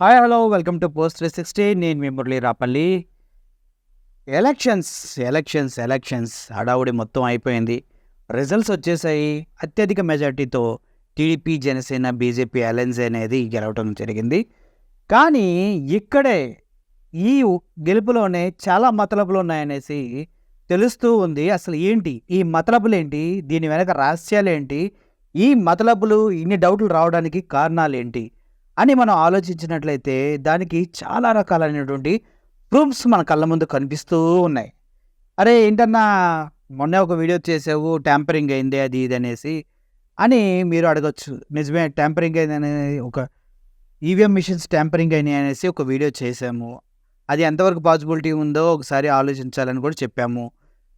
Hi hello welcome to post three sixty నేను మీ Murali Rapalli. Elections elections elections హడావుడి మొత్తం అయిపోయింది. రిజల్ట్స్ వచ్చేసాయి. అత్యధిక మెజార్టీతో టీడీపీ జనసేన బీజేపీ అలయన్స్ అనేది గెలవటం జరిగింది. కానీ ఇక్కడే ఈ గెలుపులోనే చాలా మతలబులు ఉన్నాయనేసి తెలుస్తూ ఉంది. అసలు ఏంటి? ఈ మతలబులు ఏంటి దీని వెనక రహస్యాలు ఏంటి ఈ మతలబులు ఇన్ని డౌట్లు రావడానికి కారణాలు ఏంటి అని మనం ఆలోచించినట్లయితే దానికి చాలా రకాలైనటువంటి ప్రూఫ్స్ మన కళ్ళ ముందు కనిపిస్తూ ఉన్నాయి. అరే ఏంటన్నా మొన్న ఒక వీడియో చేసావు ట్యాంపరింగ్ అయింది అది ఇది అనేసి అని మీరు అడగచ్చు. నిజమే ట్యాంపరింగ్ అయింది ఒక ఈవీఎం మిషన్స్ ట్యాంపరింగ్ అయినాయి అనేసి ఒక వీడియో చేసాము. అది ఎంతవరకు పాసిబిలిటీ ఉందో ఒకసారి ఆలోచించాలని కూడా చెప్పాము.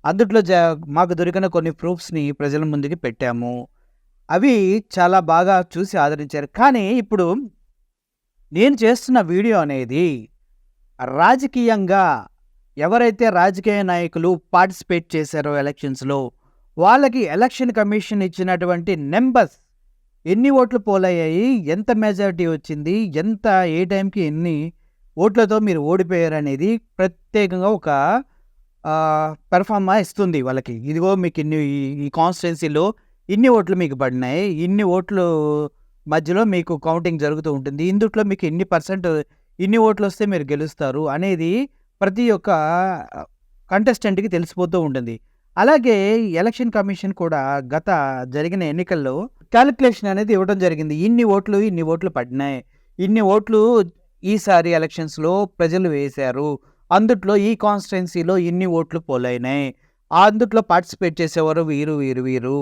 అందుట్లో జా మాకు దొరికిన కొన్ని ప్రూఫ్స్ని ప్రజల ముందుకి పెట్టాము. అవి చాలా బాగా చూసి ఆదరించారు. కానీ ఇప్పుడు నేను చేస్తున్న వీడియో అనేది రాజకీయంగా ఎవరైతే రాజకీయ నాయకులు పార్టిసిపేట్ చేశారో ఎలక్షన్స్లో వాళ్ళకి ఎలక్షన్ కమిషన్ ఇచ్చినటువంటి నెంబర్స్ ఎన్ని ఓట్లు పోలయ్యాయి ఎంత మెజారిటీ వచ్చింది ఎంత ఏ టైంకి ఎన్ని ఓట్లతో మీరు ఓడిపోయారు అనేది ప్రత్యేకంగా ఒక పెర్ఫార్మా ఇస్తుంది వాళ్ళకి. ఇదిగో మీకు ఇన్ని ఈ- ఈ కాన్స్టిట్యున్సీలో ఇన్ని ఓట్లు మీకు పడినాయి ఇన్ని ఓట్లు మధ్యలో మీకు కౌంటింగ్ జరుగుతూ ఉంటుంది. ఇందుట్లో మీకు ఎన్ని పర్సెంట్ ఇన్ని ఓట్లు వస్తే మీరు గెలుస్తారు అనేది ప్రతి ఒక్క కంటెస్టెంట్కి తెలిసిపోతూ ఉంటుంది. అలాగే ఎలక్షన్ కమిషన్ కూడా గత జరిగిన ఎన్నికల్లో క్యాలిక్యులేషన్ అనేది ఇవ్వడం జరిగింది. ఇన్ని ఓట్లు ఇన్ని ఓట్లు పడినాయి. ఇన్ని ఓట్లు ఈసారి ఎలక్షన్స్లో ప్రజలు వేశారు. అందుట్లో ఈ కాన్స్టిట్యున్సీలో ఇన్ని ఓట్లు పోలైనాయి. అందుట్లో పార్టిసిపేట్ చేసేవారు వీరు వీరు వీరు.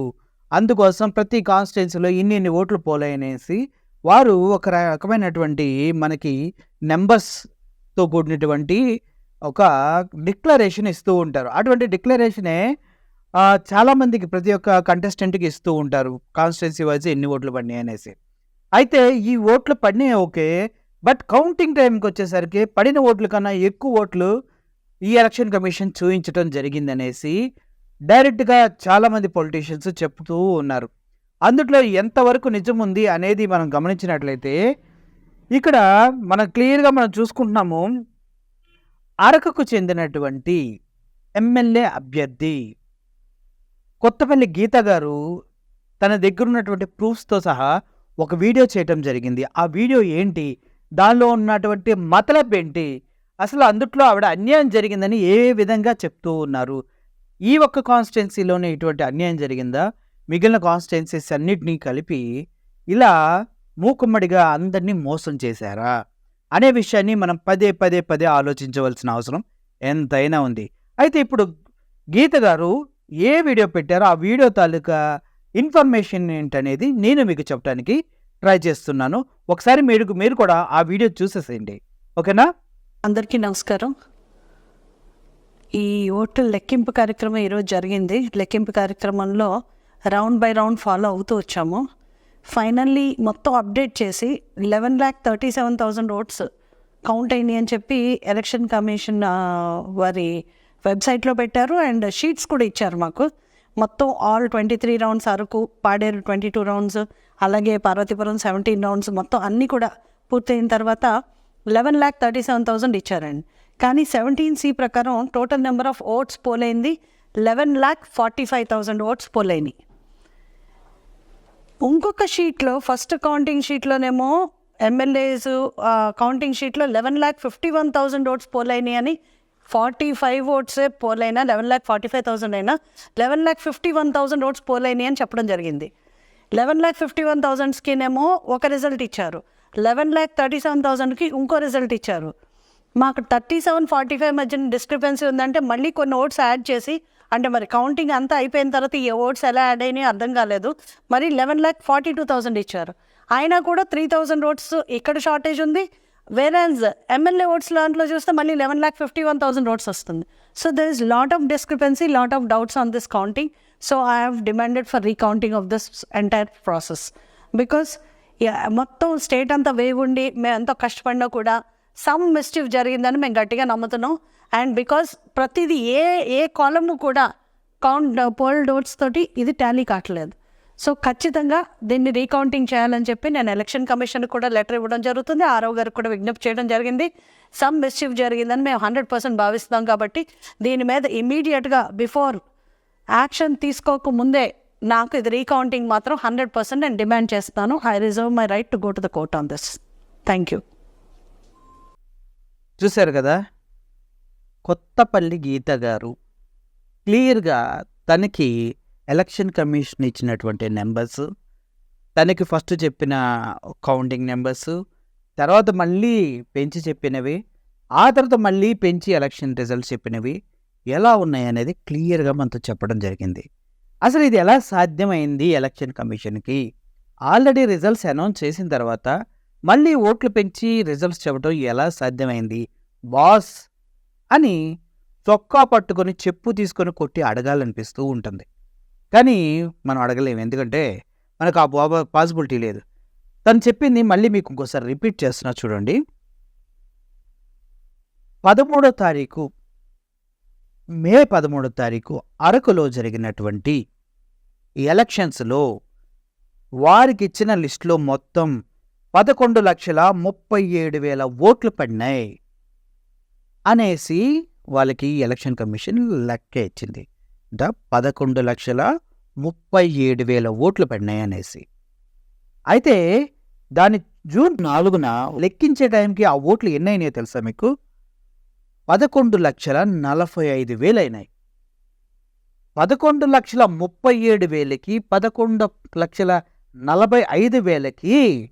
అందుకోసం ప్రతి కాన్స్టిట్యున్సీలో ఇన్ని ఇన్ని ఓట్లు పోలేనేసి వారు ఒక రకమైనటువంటి మనకి నెంబర్స్తో కూడినటువంటి ఒక డిక్లరేషన్ ఇస్తూ ఉంటారు. అటువంటి డిక్లరేషనే చాలామందికి ప్రతి ఒక్క కంటెస్టెంట్కి ఇస్తూ ఉంటారు. కాన్స్టిట్యున్సీ వైజ్ ఎన్ని ఓట్లు పడినాయి అనేసి. అయితే ఈ ఓట్లు పడినాయి ఓకే బట్ కౌంటింగ్ టైంకి వచ్చేసరికి పడిన ఓట్ల కన్నా ఎక్కువ ఓట్లు ఈ ఎలక్షన్ కమిషన్ చూపించడం జరిగిందనేసి డైరెక్ట్గా చాలామంది పొలిటీషియన్స్ చెప్తూ ఉన్నారు. అందుట్లో ఎంతవరకు నిజం ఉంది అనేది మనం గమనించినట్లయితే ఇక్కడ మనం క్లియర్గా మనం చూసుకుంటున్నాము అరకుకు చెందినటువంటి ఎమ్మెల్యే అభ్యర్థి కొత్తపల్లి గీత గారు తన దగ్గర ఉన్నటువంటి ప్రూఫ్స్తో సహా ఒక వీడియో చేయటం జరిగింది. ఆ వీడియో ఏంటి? దానిలో ఉన్నటువంటి మతలబ్ ఏంటి? అసలు అందుట్లో ఆవిడ అన్యాయం జరిగిందని ఏ విధంగా చెప్తూ ఉన్నారు? ఈ ఒక్క కాన్స్టిట్యున్సీలోనే ఇటువంటి అన్యాయం జరిగిందా? మిగిలిన కాన్స్టిట్యున్సీస్ అన్నిటినీ కలిపి ఇలా మూకుమ్మడిగా అందరినీ మోసం చేశారా? అనే విషయాన్ని మనం పదే పదే పదే ఆలోచించవలసిన అవసరం ఎంతైనా ఉంది. అయితే ఇప్పుడు గీత గారు ఏ వీడియో పెట్టారో ఆ వీడియో తాలూకా ఇన్ఫర్మేషన్ ఏంటనేది నేను మీకు చెప్పడానికి ట్రై చేస్తున్నాను. ఒకసారి మీరు మీరు కూడా ఆ వీడియో చూసేసేయండి. ఓకేనా? అందరికీ నమస్కారం. ఈ ఓట్ల లెక్కింపు కార్యక్రమం ఈరోజు జరిగింది. లెక్కింపు కార్యక్రమంలో రౌండ్ బై రౌండ్ ఫాలో అవుతూ వచ్చాము. ఫైనల్లీ మొత్తం అప్డేట్ చేసి eleven lakh thirty seven thousand votes count అయినాయి అని చెప్పి ఎలక్షన్ కమిషన్ వారి వెబ్సైట్లో పెట్టారు. అండ్ షీట్స్ కూడా ఇచ్చారు మాకు. మొత్తం all twenty three rounds Araku Paderu twenty two rounds అలాగే పార్వతీపురం సెవెంటీన్ రౌండ్స్ మొత్తం అన్నీ కూడా పూర్తయిన తర్వాత eleven lakh thirty seven thousand ఇచ్చారండి. కానీ సెవెంటీన్ సి ప్రకారం total number of votes పోలైంది. Eleven lakh forty five thousand votes పోలైనవి ఇంకొక షీట్లో ఫస్ట్ కౌంటింగ్ షీట్లోనేమో ఎమ్మెల్యేస్ కౌంటింగ్ షీట్లో eleven lakh fifty one thousand votes పోలైనాయి అని ఫార్టీ ఫైవ్ ఓట్సే పోలైనా eleven lakh forty five thousand అయినా eleven lakh fifty one thousand votes పోలైనాయి అని చెప్పడం జరిగింది. లెవెన్ ల్యాక్ ఫిఫ్టీ వన్ థౌసండ్స్కినేమో ఒక రిజల్ట్ ఇచ్చారు. లెవెన్ ల్యాక్ థర్టీ సెవెన్ థౌసండ్కి ఇంకో రిజల్ట్ ఇచ్చారు. మాకు థర్టీ సెవెన్ ఫార్టీ ఫైవ్ మధ్యన డిస్క్రిపెన్సీ ఉందంటే మళ్ళీ కొన్ని ఓట్స్ యాడ్ చేసి అంటే మరి కౌంటింగ్ అంతా అయిపోయిన తర్వాత ఈ ఓట్స్ ఎలా యాడ్ అయినాయి అర్థం కాలేదు. మరి eleven lakh forty two thousand ఇచ్చారు. అయినా కూడా త్రీ థౌసండ్ ఓట్స్ ఇక్కడ షార్టేజ్ ఉంది. వేరాన్స్ ఎమ్మెల్యే ఓట్స్ దాంట్లో చూస్తే మళ్ళీ eleven lakh fifty one thousand votes వస్తుంది. So there is lot of discrepancy lot of doubts on this counting so I have demanded for recounting of this entire process because మొత్తం state అంతా wave ఉండి మేము ఎంతో కష్టపడినా కూడా some మిస్టివ్ జరిగిందని మేము గట్టిగా నమ్ముతున్నాం. అండ్ బికాస్ ప్రతిదీ ఏ ఏ కాలము కూడా కౌంట్ పోల్ డోట్స్ తోటి ఇది టాలీ కావట్లేదు. సో ఖచ్చితంగా దీన్ని రీకౌంటింగ్ చేయాలని చెప్పి నేను ఎలక్షన్ కమిషన్ కూడా లెటర్ ఇవ్వడం జరుగుతుంది. ఆరో గారికి కూడా విజ్ఞప్తి చేయడం జరిగింది. సమ్ మిస్చీఫ్ జరిగిందని మేము హండ్రెడ్ పర్సెంట్ భావిస్తాం కాబట్టి దీని మీద ఇమీడియట్గా బిఫోర్ యాక్షన్ తీసుకోక ముందే నాకు ఇది రీకౌంటింగ్ మాత్రం హండ్రెడ్ పర్సెంట్ నేను డిమాండ్ చేస్తాను. I reserve my right to go to the court on this thank you చూశారు కదా? కొత్తపల్లి గీత గారు క్లియర్గా తనకి ఎలక్షన్ కమిషన్ ఇచ్చినటువంటి నెంబర్స్ తనకి ఫస్ట్ చెప్పిన కౌంటింగ్ నెంబర్స్ తర్వాత మళ్ళీ పెంచి చెప్పినవి ఆ తర్వాత మళ్ళీ పెంచి ఎలక్షన్ రిజల్ట్స్ చెప్పినవి ఎలా ఉన్నాయి అనేది క్లియర్గా మనతో చెప్పడం జరిగింది. అసలు ఇది ఎలా సాధ్యమైంది ఎలక్షన్ కమిషన్కి? ఆల్రెడీ రిజల్ట్స్ అనౌన్స్ చేసిన తర్వాత మళ్ళీ ఓట్లు పెంచి రిజల్ట్స్ చెప్పడం ఎలా సాధ్యమైంది? బాస్ అని చొక్కా పట్టుకొని చెప్పు తీసుకొని కొట్టి అడగాలనిపిస్తూ ఉంటుంది. కానీ మనం అడగలేము. ఎందుకంటే మనకు ఆ బాబా పాసిబిలిటీ లేదు. తను చెప్పింది మళ్ళీ మీకు ఇంకోసారి రిపీట్ చేస్తున్నా చూడండి. పదమూడో తారీఖు మే పదమూడో తారీఖు అరకులో జరిగినటువంటి ఎలక్షన్స్లో వారికి ఇచ్చిన లిస్టులో మొత్తం పదకొండు లక్షల ముప్పై ఏడు వేల ఓట్లు పడినాయి అనేసి వాళ్ళకి ఎలక్షన్ కమిషన్ లెక్క ఇచ్చింది. అంటే పదకొండు లక్షల ముప్పై ఏడు వేల ఓట్లు పడినాయి అనేసి. అయితే దాని జూన్ నాలుగున లెక్కించే టైంకి ఆ ఓట్లు ఎన్నైనాయో తెలుసా మీకు? పదకొండు లక్షల నలభై ఐదు వేలు అయినాయి పదకొండు లక్షల ముప్పై ఏడు వేలకి పదకొండు లక్షల నలభై ఐదు వేలకి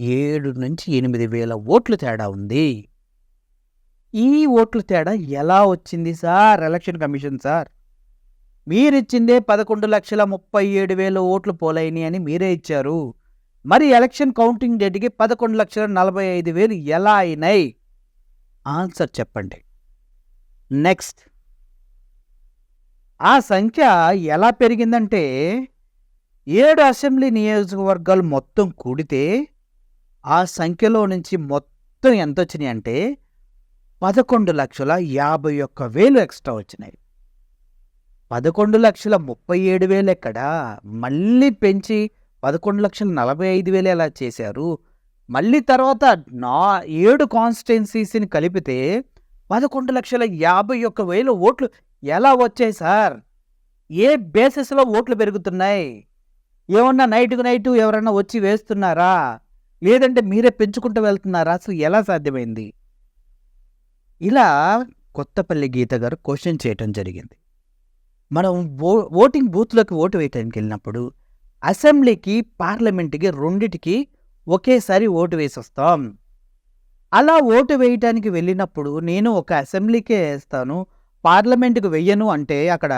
ఏడు నుంచి ఎనిమిది వేల ఓట్లు తేడా ఉంది. ఈ ఓట్లు తేడా ఎలా వచ్చింది సార్? ఎలక్షన్ కమిషన్ సార్ మీరిచ్చిందే పదకొండు లక్షల ముప్పై ఏడు వేల ఓట్లు పోలైని అని మీరే ఇచ్చారు. మరి ఎలక్షన్ కౌంటింగ్ డేట్కి పదకొండు లక్షల నలభై ఐదు వేలు ఎలా అయినాయి? ఆన్సర్ చెప్పండి. నెక్స్ట్. ఆ సంఖ్య ఎలా పెరిగిందంటే ఏడు అసెంబ్లీ నియోజకవర్గాలు మొత్తం కూడితే ఆ సంఖ్యలో నుంచి మొత్తం ఎంత వచ్చినాయి అంటే పదకొండు లక్షల యాభై ఒక్క వేలు ఎక్స్ట్రా వచ్చినాయి. పదకొండు లక్షల ముప్పై ఏడు వేలు ఎక్కడ? మళ్ళీ పెంచి పదకొండు లక్షల నలభై ఐదు వేలు ఎలా చేశారు? మళ్ళీ తర్వాత నా ఏడు కాన్స్టిట్యున్సీస్ని కలిపితే పదకొండు లక్షల యాభై ఒక్క వేలు ఓట్లు ఎలా వచ్చాయి సార్? ఏ బేసిస్లో ఓట్లు పెరుగుతున్నాయి? ఏమన్నా నైట్కు నైటు ఎవరన్నా వచ్చి వేస్తున్నారా? లేదంటే మీరే పెంచుకుంటూ వెళ్తున్నారా? అసలు ఎలా సాధ్యమైంది? ఇలా కొత్తపల్లి గీత గారు క్వశ్చన్ చేయటం జరిగింది. మనం ఓ ఓటింగ్ బూత్లోకి ఓటు వేయటానికి వెళ్ళినప్పుడు అసెంబ్లీకి పార్లమెంట్కి రెండిటికి ఒకేసారి ఓటు వేసి వస్తాం అలా ఓటు వేయటానికి వెళ్ళినప్పుడు నేను ఒక అసెంబ్లీకే వేస్తాను పార్లమెంటుకు వెయ్యను అంటే అక్కడ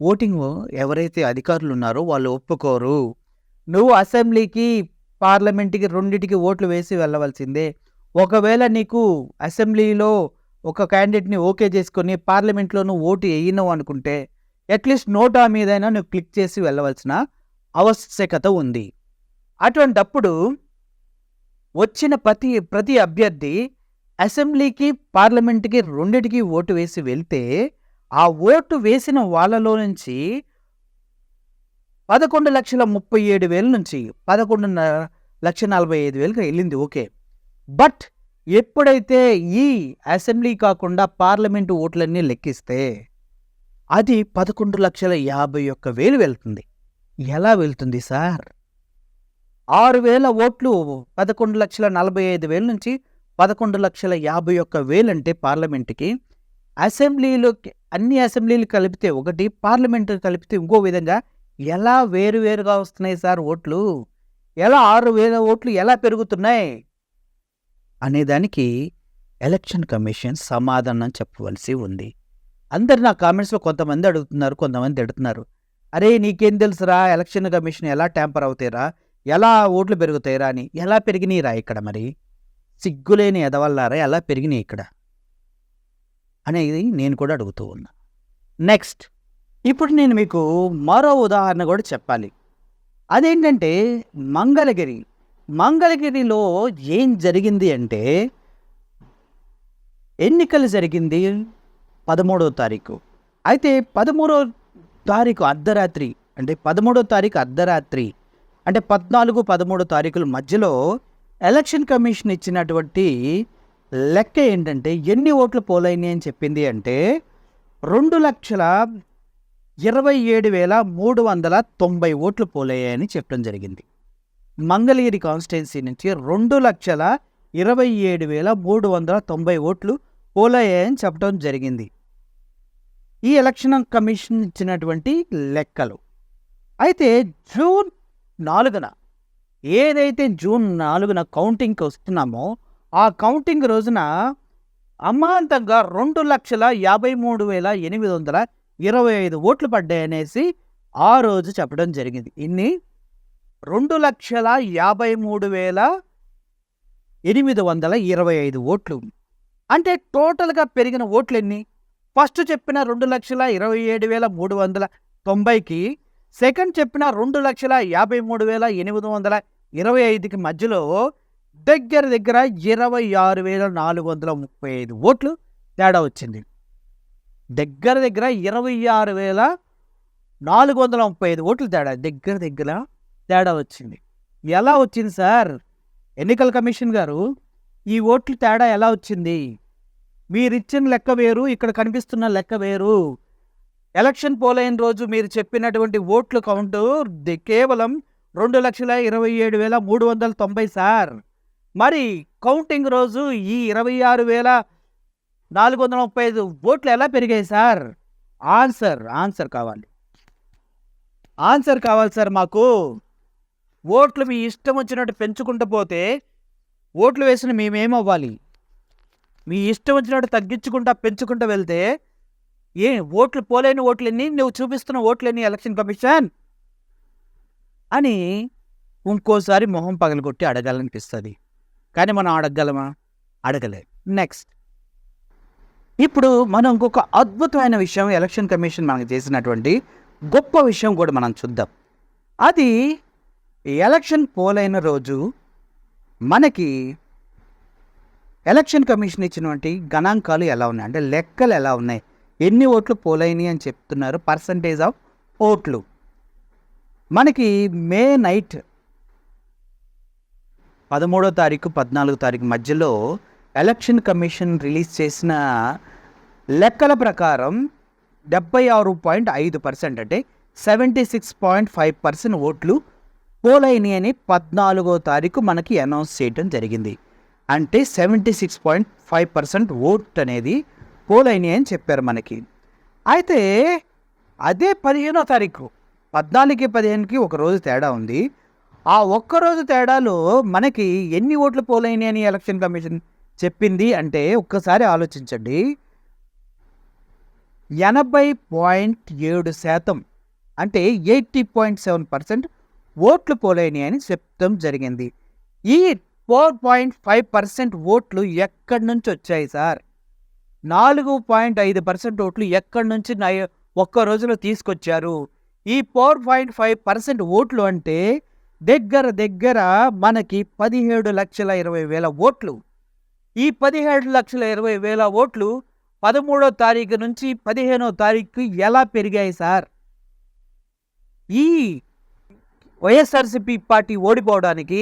ఓటింగ్ ఎవరైతే అధికారులు ఉన్నారో వాళ్ళు ఒప్పుకోరు. నువ్వు అసెంబ్లీకి పార్లమెంట్కి రెండిటికి ఓట్లు వేసి వెళ్ళవలసిందే. ఒకవేళ నీకు అసెంబ్లీలో ఒక క్యాండిడేట్ని ఓకే చేసుకొని పార్లమెంట్లోనూ ఓటు వేయను అనుకుంటే అట్లీస్ట్ నోటా మీదైనా నువ్వు క్లిక్ చేసి వెళ్ళవలసిన ఆవశ్యకత ఉంది. అటువంటప్పుడు వచ్చిన ప్రతి ప్రతి అభ్యర్థి అసెంబ్లీకి పార్లమెంట్కి రెండిటికి ఓటు వేసి వెళ్తే ఆ ఓటు వేసిన వాళ్ళలో నుంచి పదకొండు లక్షల ముప్పై ఏడు వేల నుంచి పదకొండున్నర లక్ష నలభై ఐదు వేలకు వెళ్ళింది ఓకే. బట్ ఎప్పుడైతే ఈ అసెంబ్లీ కాకుండా పార్లమెంటు ఓట్లన్నీ లెక్కిస్తే అది పదకొండు లక్షల యాభై ఒక్క వేలు వెళ్తుంది. ఎలా వెళ్తుంది సార్? ఆరు వేల ఓట్లు పదకొండు లక్షల నలభై ఐదు వేల నుంచి పదకొండు లక్షల యాభై ఒక్క వేలంటే పార్లమెంటుకి అసెంబ్లీలోకి అన్ని అసెంబ్లీలు కలిపితే ఒకటి పార్లమెంటు కలిపితే ఇంకో విధంగా ఎలా వేరువేరుగా వస్తున్నాయి సార్ ఓట్లు? ఎలా ఆరు వేల ఓట్లు ఎలా పెరుగుతున్నాయి? అనేదానికి ఎలక్షన్ కమిషన్ సమాధానం చెప్పవలసి ఉంది. అందరు నా కామెంట్స్లో కొంతమంది అడుగుతున్నారు కొంతమంది అడుగుతున్నారు అరే నీకేం తెలుసురా? ఎలక్షన్ కమిషన్ ఎలా ట్యాంపర్ అవుతాయిరా? ఎలా ఓట్లు పెరుగుతాయిరా అని? ఎలా పెరిగినాయిరా ఇక్కడ మరి? సిగ్గులేని ఎదవల్లారా? ఎలా పెరిగినాయి ఇక్కడ? అనేది నేను కూడా అడుగుతూ ఉన్నా. నెక్స్ట్ ఇప్పుడు నేను మీకు మరో ఉదాహరణ కూడా చెప్పాలి. అదేంటంటే మంగళగిరి. మంగళగిరిలో ఏం జరిగింది అంటే ఎన్నికలు జరిగింది పదమూడవ తారీఖు. అయితే పదమూడవ తారీఖు అర్ధరాత్రి అంటే పదమూడో తారీఖు అర్ధరాత్రి అంటే పద్నాలుగు పదమూడు తారీఖుల మధ్యలో ఎలక్షన్ కమిషన్ ఇచ్చినటువంటి లెక్క ఏంటంటే ఎన్ని ఓట్లు పోలైనాయి అని చెప్పింది అంటే రెండు లక్షల ఇరవై ఏడు వేల మూడు వందల తొంభై ఓట్లు పోలయ్యాయని చెప్పడం జరిగింది. మంగళగిరి కాన్స్టిట్యున్సీ నుంచి రెండు లక్షల ఇరవై ఏడు వేల మూడు వందల తొంభై ఓట్లు పోలయ్యాయని చెప్పడం జరిగింది. ఈ ఎలక్షన్ కమిషన్ ఇచ్చినటువంటి లెక్కలు. అయితే జూన్ నాలుగున ఏదైతే జూన్ నాలుగున కౌంటింగ్కి వస్తున్నామో ఆ కౌంటింగ్ రోజున అమాంతంగా రెండు లక్షల యాభై మూడు వేల ఎనిమిది వందల ఇరవై ఐదు ఓట్లు పడ్డాయనేసి ఆ రోజు చెప్పడం జరిగింది. ఇన్ని రెండు లక్షల యాభై మూడు వేల ఎనిమిది వందల ఇరవై ఐదు ఓట్లు. అంటే టోటల్గా పెరిగిన ఓట్లు ఎన్ని ఫస్ట్ చెప్పిన రెండు లక్షల ఇరవై ఏడు వేల మూడు వందల తొంభైకి సెకండ్ చెప్పిన రెండు లక్షల యాభై మూడు వేల ఎనిమిది వందల ఇరవై ఐదుకి మధ్యలో దగ్గర దగ్గర ఇరవై ఆరు వేల నాలుగు వందల ముప్పై ఐదు ఓట్లు తేడా వచ్చింది. దగ్గర దగ్గర ఇరవై ఆరు వేల నాలుగు వందల ముప్పై ఐదు ఓట్లు తేడా దగ్గర దగ్గర తేడా వచ్చింది. ఎలా వచ్చింది సార్? ఎన్నికల కమిషన్ గారు ఈ ఓట్లు తేడా ఎలా వచ్చింది? మీరిచ్చిన లెక్క వేరు ఇక్కడ కనిపిస్తున్న లెక్క వేరు. ఎలక్షన్ పోలైన రోజు మీరు చెప్పినటువంటి ఓట్లు కౌంటు కేవలం రెండు లక్షల ఇరవై ఏడు వేల మూడు వందల తొంభై సార్. మరి కౌంటింగ్ రోజు ఈ ఇరవై ఆరు వేల నాలుగు వందల ముప్పై ఐదు ఓట్లు ఎలా పెరిగాయి సార్? ఆన్సర్ ఆన్సర్ కావాలి. ఆన్సర్ కావాలి సార్ మాకు. ఓట్లు మీ ఇష్టం వచ్చినట్టు పెంచుకుంటూ పోతే ఓట్లు వేసిన మేమేమవ్వాలి? మీ ఇష్టం వచ్చినట్టు తగ్గించుకుంటా పెంచుకుంటూ వెళ్తే ఏ ఓట్లు పోలేని ఓట్లన్నీ? నువ్వు చూపిస్తున్న ఓట్లన్నీ ఎలక్షన్ కమిషన్? అని ఇంకోసారి మొహం పగలగొట్టి అడగాలనిపిస్తుంది. కానీ మనం అడగగలమా? అడగలే. నెక్స్ట్. ఇప్పుడు మనం ఇంకొక అద్భుతమైన విషయం ఎలక్షన్ కమిషన్ మనకు చేసినటువంటి గొప్ప విషయం కూడా మనం చూద్దాం. అది ఎలక్షన్ పోలైన రోజు మనకి ఎలక్షన్ కమిషన్ ఇచ్చినటువంటి గణాంకాలు ఎలా ఉన్నాయి? అంటే లెక్కలు ఎలా ఉన్నాయి? ఎన్ని ఓట్లు పోలైనవి అని చెప్తున్నారు పర్సంటేజ్ ఆఫ్ ఓట్లు. మనకి మే నైట్ పదమూడో తారీఖు పద్నాలుగో తారీఖు మధ్యలో ఎలక్షన్ కమిషన్ రిలీజ్ చేసిన లెక్కల ప్రకారం డెబ్బై ఆరు పాయింట్ ఐదు పర్సెంట్ అంటే seventy six point five percent ఓట్లు పోలైనవి అని పద్నాలుగో తారీఖు మనకి అనౌన్స్ చేయడం జరిగింది. అంటే seventy six point five percent vote అనేది పోలైనవి అని చెప్పారు మనకి. అయితే అదే పదిహేనో తారీఖు పద్నాలుగుకి పదిహేనుకి ఒక రోజు తేడా ఉంది. ఆ ఒక్క రోజు తేడాలో మనకి ఎన్ని ఓట్లు పోలైనాయని అని ఎలక్షన్ కమిషన్ చెప్పింది అంటే ఒక్కసారి ఆలోచించండి. ఎనభై పాయింట్ ఏడు శాతం అంటే ఎయిటీ పాయింట్ సెవెన్ పర్సెంట్ ఓట్లు పోలైనవి అని జరిగింది. ఈ ఫోర్ పాయింట్ ఫైవ్ పర్సెంట్ ఓట్లు ఎక్కడి నుంచి వచ్చాయి సార్? నాలుగు పాయింట్ ఐదు పర్సెంట్ ఓట్లు ఎక్కడి నుంచి ఒక్క రోజులో తీసుకొచ్చారు. ఈ ఫోర్ పాయింట్ ఫైవ్ పర్సెంట్ ఓట్లు అంటే దగ్గర దగ్గర మనకి పదిహేడు లక్షల ఇరవై వేల ఓట్లు. ఈ పదిహేడు లక్షల ఇరవై వేల ఓట్లు పదమూడో తారీఖు నుంచి పదిహేనో తారీఖు ఎలా పెరిగాయి సార్? ఈ వైఎస్ఆర్సిపి పార్టీ ఓడిపోవడానికి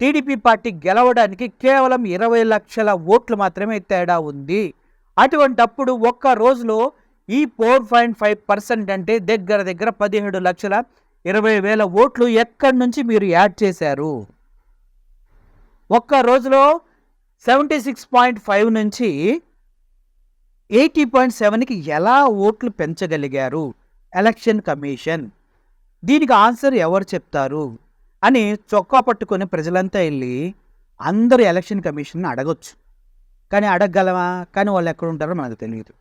టీడీపీ పార్టీ గెలవడానికి కేవలం ఇరవై లక్షల ఓట్లు మాత్రమే తేడా ఉంది. అటువంటప్పుడు ఒక్క రోజులో ఈ ఫోర్ పాయింట్ ఫైవ్ పర్సెంట్ అంటే దగ్గర దగ్గర పదిహేడు లక్షల ఇరవై వేల ఓట్లు ఎక్కడి నుంచి మీరు యాడ్ చేశారు? ఒక్క రోజులో సెవెంటీ సిక్స్ పాయింట్ ఫైవ్ నుంచి ఎయిటీ పాయింట్ సెవెన్కి ఎలా ఓట్లు పెంచగలిగారు? Election commission. దీనికి ఆన్సర్ ఎవరు చెప్తారు? అని చొక్కా పట్టుకొని ప్రజలంతా వెళ్ళి అందరూ ఎలక్షన్ కమిషన్ అడగొచ్చు. కానీ అడగగలమా? కానీ వాళ్ళు ఎక్కడ ఉంటారో మనకు తెలియదు.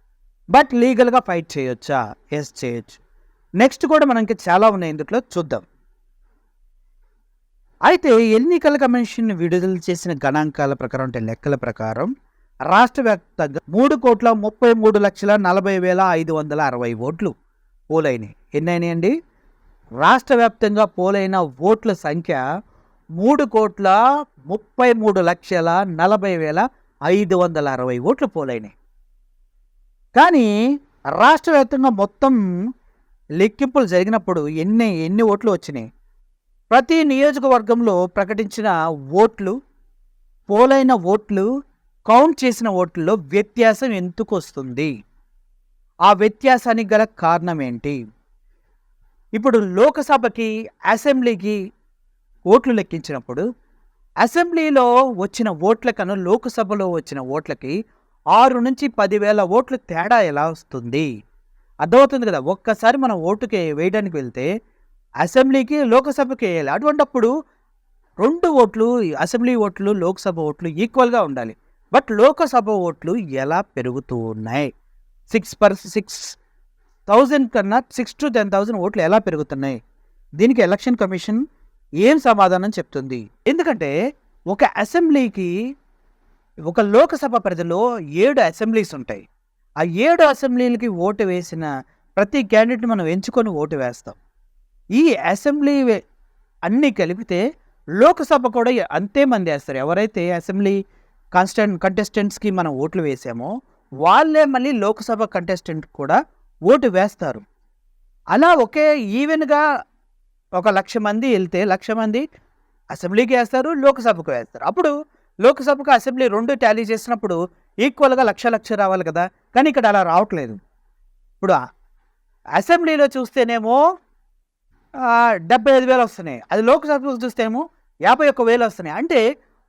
బట్ లీగల్గా ఫైట్ చేయొచ్చా? ఎస్ చేయొచ్చు. నెక్స్ట్ కూడా మనకి చాలా ఉన్నాయి ఇందులో. చూద్దాం. అయితే ఎన్నికల కమిషన్ విడుదల చేసిన గణాంకాల ప్రకారం అంటే లెక్కల ప్రకారం రాష్ట్ర వ్యాప్తంగా మూడు కోట్ల ముప్పై మూడు లక్షల నలభై వేల ఐదు వందల అరవై ఓట్లు పోలైనాయి. ఎన్నైనాయండి? రాష్ట్ర వ్యాప్తంగా పోలైన ఓట్ల సంఖ్య మూడు కోట్ల ముప్పై మూడు లక్షల నలభై వేల ఐదు వందల అరవై ఓట్లు పోలైనాయి. కానీ రాష్ట్ర వ్యాప్తంగా మొత్తం లెక్కింపులు జరిగినప్పుడు ఎన్ని ఎన్ని ఓట్లు వచ్చినాయి? ప్రతి నియోజకవర్గంలో ప్రకటించిన ఓట్లు పోలైన ఓట్లు కౌంట్ చేసిన ఓట్లలో వ్యత్యాసం ఎందుకు వస్తుంది? ఆ వ్యత్యాసానికి గల కారణం ఏంటి? ఇప్పుడు లోకసభకి అసెంబ్లీకి ఓట్లు లెక్కించినప్పుడు అసెంబ్లీలో వచ్చిన ఓట్ల కన్నా లోకసభలో వచ్చిన ఓట్లకి ఆరు నుంచి పదివేల ఓట్లు తేడా ఎలా వస్తుంది? అర్థమవుతుంది కదా ఒక్కసారి మనం ఓటుకి వేయడానికి వెళ్తే అసెంబ్లీకి లోకసభకి వేయాలి. అటువంటప్పుడు రెండు ఓట్లు అసెంబ్లీ ఓట్లు లోక్సభ ఓట్లు ఈక్వల్గా ఉండాలి. బట్ లోకసభ ఓట్లు ఎలా పెరుగుతూ ఉన్నాయి? సిక్స్ పర్ సిక్స్ థౌజండ్ కన్నా సిక్స్ టు టెన్ థౌజండ్ ఓట్లు ఎలా పెరుగుతున్నాయి? దీనికి ఎలక్షన్ కమిషన్ ఏం సమాధానం చెప్తుంది? ఎందుకంటే ఒక అసెంబ్లీకి ఒక లోకసభ పరిధిలో ఏడు అసెంబ్లీస్ ఉంటాయి. ఆ ఏడు అసెంబ్లీలకి ఓటు వేసిన ప్రతి క్యాండిడేట్ మనం ఎంచుకొని ఓటు వేస్తాం. ఈ అసెంబ్లీ అన్నీ కలిపితే లోకసభ కూడా అంతే మంది వేస్తారు. ఎవరైతే అసెంబ్లీ కాన్స్టెంట్ కంటెస్టెంట్స్కి మనం ఓట్లు వేసామో వాళ్ళే మళ్ళీ లోక్సభ కంటెస్టెంట్ కూడా ఓటు వేస్తారు. అలా ఒకే ఈవెన్గా ఒక లక్ష మంది వెళ్తే లక్ష మంది అసెంబ్లీకి వేస్తారు లోక్సభకు వేస్తారు. అప్పుడు లోక్సభకు అసెంబ్లీ రెండు టాలీ చేసినప్పుడు ఈక్వల్గా లక్ష లక్ష రావాలి కదా. కానీ ఇక్కడ అలా రావట్లేదు. ఇప్పుడు అసెంబ్లీలో చూస్తేనేమో డెబ్బై ఐదు వేలు వస్తున్నాయి. అది లోక్సభకు చూస్తేమో యాభై ఒక్క వేలు వస్తున్నాయి. అంటే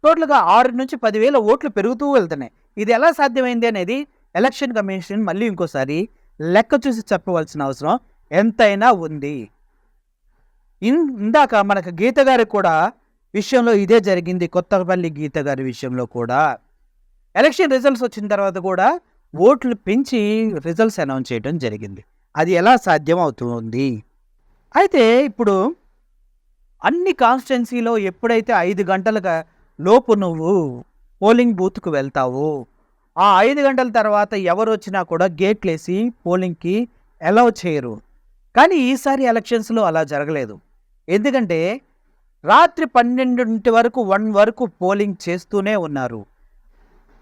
టోటల్గా ఆరు నుంచి పదివేల ఓట్లు పెరుగుతూ వెళ్తున్నాయి. ఇది ఎలా సాధ్యమైంది అనేది ఎలక్షన్ కమిషన్ మళ్ళీ ఇంకోసారి లెక్క చూసి చెప్పవలసిన అవసరం ఎంతైనా ఉంది. ఇన్- ఇందాక మనకు గీత గారికి కూడా విషయంలో ఇదే జరిగింది కొత్తపల్లి గీత గారి విషయంలో కూడా. ఎలక్షన్ రిజల్ట్స్ వచ్చిన తర్వాత కూడా ఓట్లు పెంచి రిజల్ట్స్ అనౌన్స్ చేయడం జరిగింది. అది ఎలా సాధ్యం అవుతుంది అయితే ఇప్పుడు అన్ని కాన్స్టిట్యున్సీలో ఎప్పుడైతే ఐదు గంటలుగా లోపు నువ్వు పోలింగ్ బూత్కు వెళ్తావు. ఆ ఐదు గంటల తర్వాత ఎవరు వచ్చినా కూడా గేట్లేసి పోలింగ్కి అలౌ చేయరు. కానీ ఈసారి ఎలక్షన్స్లో అలా జరగలేదు. ఎందుకంటే రాత్రి పన్నెండింటి వరకు వన్ వరకు పోలింగ్ చేస్తూనే ఉన్నారు.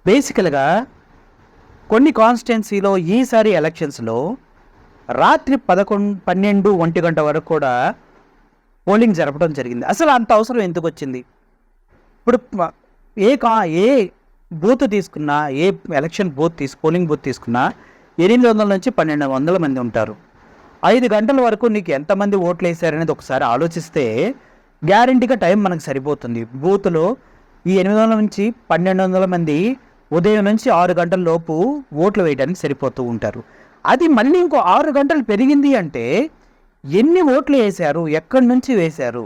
బేసికల్గా కొన్ని కాన్స్టిట్యున్సీలో ఈసారి ఎలక్షన్స్లో రాత్రి పదకొండు పన్నెండు ఒంటి గంట వరకు కూడా పోలింగ్ జరపడం జరిగింది. అసలు అంత అవసరం ఎందుకు వచ్చింది? ఇప్పుడు ఏ కా ఏ బూత్ తీసుకున్నా ఏ ఎలక్షన్ బూత్ తీసు పోలింగ్ బూత్ తీసుకున్నా ఎనిమిది వందల నుంచి పన్నెండు వందల మంది ఉంటారు. ఐదు గంటల వరకు నీకు ఎంతమంది ఓట్లు వేశారనేది ఒకసారి ఆలోచిస్తే గ్యారంటీగా టైం మనకు సరిపోతుంది. బూత్లో ఈ ఎనిమిది వందల నుంచి పన్నెండు వందల మంది ఉదయం నుంచి ఆరు గంటల లోపు ఓట్లు వేయడానికి సరిపోతూ ఉంటారు. అది మళ్ళీ ఇంకో ఆరు గంటలు పెరిగింది అంటే ఎన్ని ఓట్లు వేశారు? ఎక్కడి నుంచి వేశారు?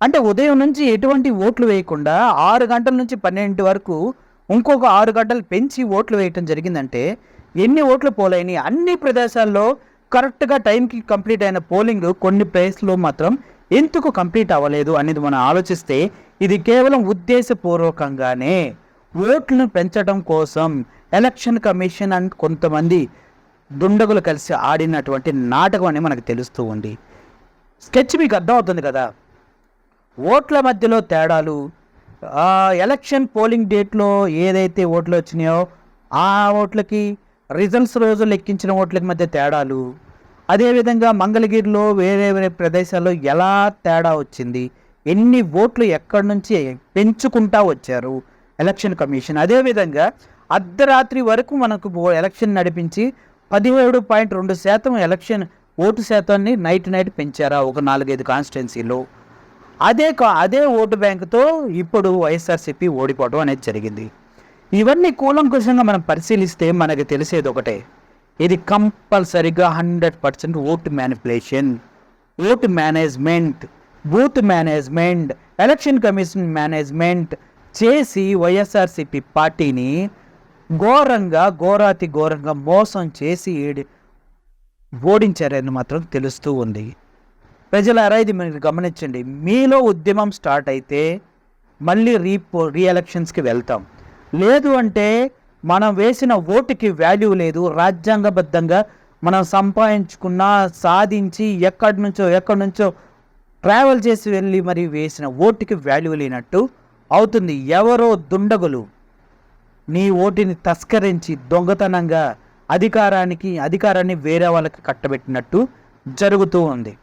అంటే ఉదయం నుంచి ఎటువంటి ఓట్లు వేయకుండా ఆరు గంటల నుంచి పన్నెండు వరకు ఇంకొక ఆరు గంటలు పెంచి ఓట్లు వేయటం జరిగిందంటే ఎన్ని ఓట్లు పోలైనవి అన్ని ప్రదేశాల్లో కరెక్ట్గా టైంకి కంప్లీట్ అయిన పోలింగ్ కొన్ని ప్లేస్లో మాత్రం ఎందుకు కంప్లీట్ అవ్వలేదు అనేది మనం ఆలోచిస్తే ఇది కేవలం ఉద్దేశపూర్వకంగానే ఓట్లను పెంచడం కోసం ఎలక్షన్ కమిషన్ అండ్ కొంతమంది దుండగులు కలిసి ఆడినటువంటి నాటకం అని మనకు తెలుస్తూ ఉంది. స్కెచ్ మీకు అర్థమవుతుంది కదా? ఓట్ల మధ్యలో తేడాలు. ఎలక్షన్ పోలింగ్ డేట్లో ఏదైతే ఓట్లు వచ్చినాయో ఆ ఓట్లకి రిజల్ట్స్ రోజు లెక్కించిన ఓట్లకి మధ్య తేడాలు. అదేవిధంగా మంగళగిరిలో వేరే వేరే ప్రదేశాల్లో ఎలా తేడా వచ్చింది? ఎన్ని ఓట్లు ఎక్కడి నుంచి పెంచుకుంటా వచ్చారు ఎలక్షన్ కమిషన్? అదేవిధంగా అర్ధరాత్రి వరకు మనకు ఎలక్షన్ నడిపించి పదిహేడు పాయింట్ రెండు శాతం ఎలక్షన్ ఓటు శాతాన్ని నైట్ నైట్ పెంచారా ఒక నాలుగైదు కాన్స్టిట్యున్సీలో. అదే కా- అదే ఓటు బ్యాంకుతో ఇప్పుడు వైఎస్ఆర్సీపీ ఓడిపోవడం అనేది జరిగింది. ఇవన్నీ కూలంకుశంగా మనం పరిశీలిస్తే మనకి తెలిసేది ఒకటే. ఇది కంపల్సరిగా హండ్రెడ్ పర్సెంట్ ఓటు manipulation vote management booth management election commission management చేసి వైఎస్ఆర్సీపీ పార్టీని ఘోరంగా ఘోరాతి ఘోరంగా మోసం చేసి ఏడి- ఓడించారని మాత్రం తెలుస్తూ ఉంది. ప్రజలారా ఇది మీరు గమనించండి. మీలో ఉద్యమం స్టార్ట్ అయితే మళ్ళీ రీపో రీఎలక్షన్స్కి వెళ్తాం. లేదు అంటే మనం వేసిన ఓటుకి వాల్యూ లేదు. రాజ్యాంగబద్ధంగా మనం సంపాదించుకున్న సాధించి ఎక్కడి నుంచో ఎక్కడి నుంచో ట్రావెల్ చేసి వెళ్ళి మరి వేసిన ఓటుకి వాల్యూ లేనట్టు అవుతుంది. ఎవరో దుండగులు నీ ఓటిని తస్కరించి దొంగతనంగా అధికారానికి అధికారాన్ని వేరే వాళ్ళకి కట్టబెట్టినట్టు జరుగుతూ ఉంది.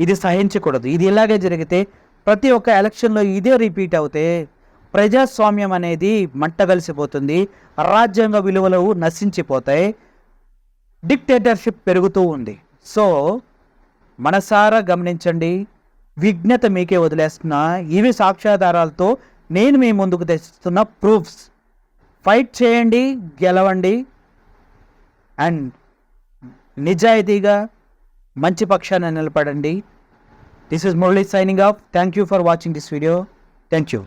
ఇది సహించకూడదు. ఇది ఇలాగే జరిగితే ప్రతి ఒక్క ఎలక్షన్లో ఇదే రిపీట్ అవుతే ప్రజాస్వామ్యం అనేది మంటగలిసిపోతుంది రాజ్యాంగ విలువలు నశించిపోతాయి. డిక్టేటర్షిప్ పెరుగుతూ ఉంది. సో మనసారా గమనించండి. విజ్ఞత మీకే వదిలేస్తున్నా. ఇవి సాక్ష్యాధారాలతో నేను మీ ముందుకు తెస్తున్న ప్రూఫ్స్. ఫైట్ చేయండి గెలవండి. అండ్ నిజాయితీగా మంచి పక్షాన నిలబడండి. This is Murali signing off thank you for watching this video thank you